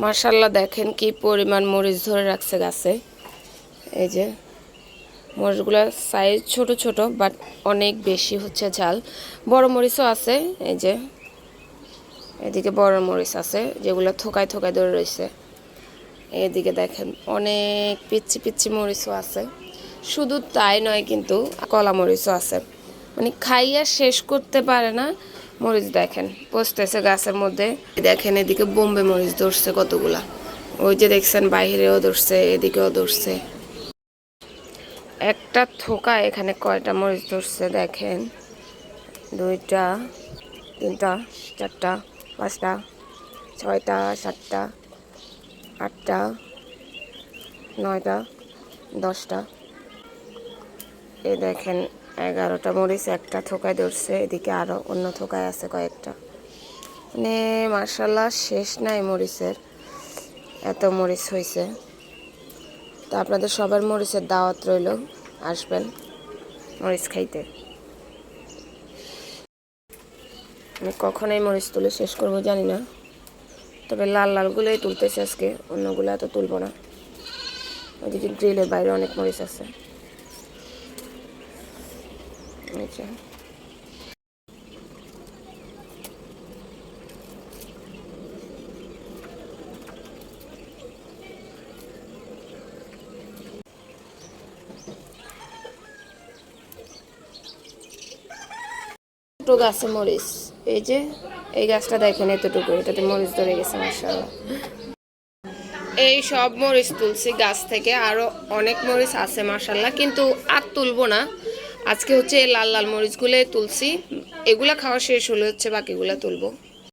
মার্শাল্লাহ দেখেন কি পরিমাণ মরিচ ধরে রাখছে গাছে। এই যে মরিচগুলোর সাইজ ছোট ছোট বাট অনেক বেশি হচ্ছে ঝাল। বড় মরিচও আছে, এই যে, এদিকে বড় মরিচ আছে, যেগুলো থোকায় থোকায় ধরে রয়েছে। এদিকে দেখেন অনেক পিচ্ছি পিচ্ছি মরিচও আছে। শুধু তাই নয় কিন্তু কলা মরিচও আছে। মানে খাইয়া শেষ করতে পারে না। মরিচ দেখেন, পচতেছে গাছের মধ্যে। দেখেন এদিকে বোম্বে মরিচ ধরছে কতগুলা। ওই যে দেখছেন, বাইরেও ধরছে, এদিকেও ধরছে। একটা থোকা এখানে কয়টা মরিচ ধরছে দেখেন। দুইটা, তিনটা, চারটা, পাঁচটা, ছয়টা, সাতটা, আটটা, নয়টা, দশটা। এ দেখেন এগারোটা মরিচ একটা থোকায় ধরছে, এদিকে আরও অন্য থোকায় আছে কয়েকটা। মানে মার্শাল্লাহ শেষ নাই মরিচের, এত মরিচ হয়েছে তো আপনাদের সবার মরিচের দাওয়াত রইল, আসবেন মরিচ খাইতে। আমি কখনোই মরিচ তুলে শেষ করব জানি না, তবে লাল লালগুলোই তুলতেছে আজকে, অন্যগুলো এত তুলবো না। ওইদিকে গ্রিলের বাইরে অনেক মরিচ আছে। এই যে। ছোটো গাছে মরিচ, এই যে, এই গাছটা দেখেন এতটুকু, এটাতে মরিচ ধরে গেছে মাসাল্লাহ এই সব মরিচ তুলছি গাছ থেকে, আরও অনেক মরিচ আছে মাসাল্লাহ কিন্তু আর তুলবো না আজকে হচ্ছে লাল লাল মরিচগুলো তুলছি। এগুলা খাওয়া শেষ হলে হচ্ছে বাকিগুলা তুলবো।